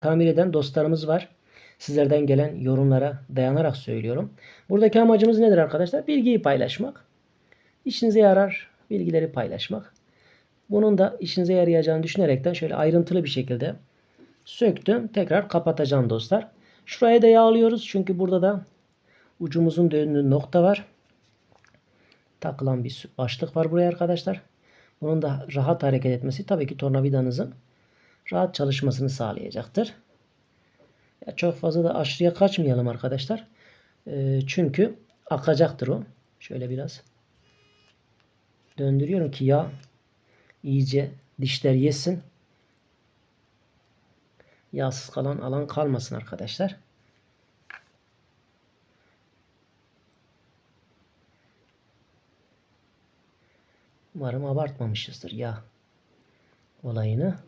tamir eden dostlarımız var. Sizlerden gelen yorumlara dayanarak söylüyorum. Buradaki amacımız nedir arkadaşlar? Bilgiyi paylaşmak. İşinize yarar bilgileri paylaşmak. Bunun da işinize yarayacağını düşünerekten şöyle ayrıntılı bir şekilde söktüm. Tekrar kapatacağım dostlar. Şuraya da yağlıyoruz. Çünkü burada da ucumuzun döndüğü nokta var. Takılan bir başlık var buraya arkadaşlar. Bunun da rahat hareket etmesi tabii ki tornavidanızın rahat çalışmasını sağlayacaktır. Ya çok fazla da aşırıya kaçmayalım arkadaşlar. Ee, çünkü akacaktır o. Şöyle biraz döndürüyorum ki yağ iyice dişler yesin. Yağsız kalan alan kalmasın arkadaşlar. Umarım abartmamışızdır yağ olayını.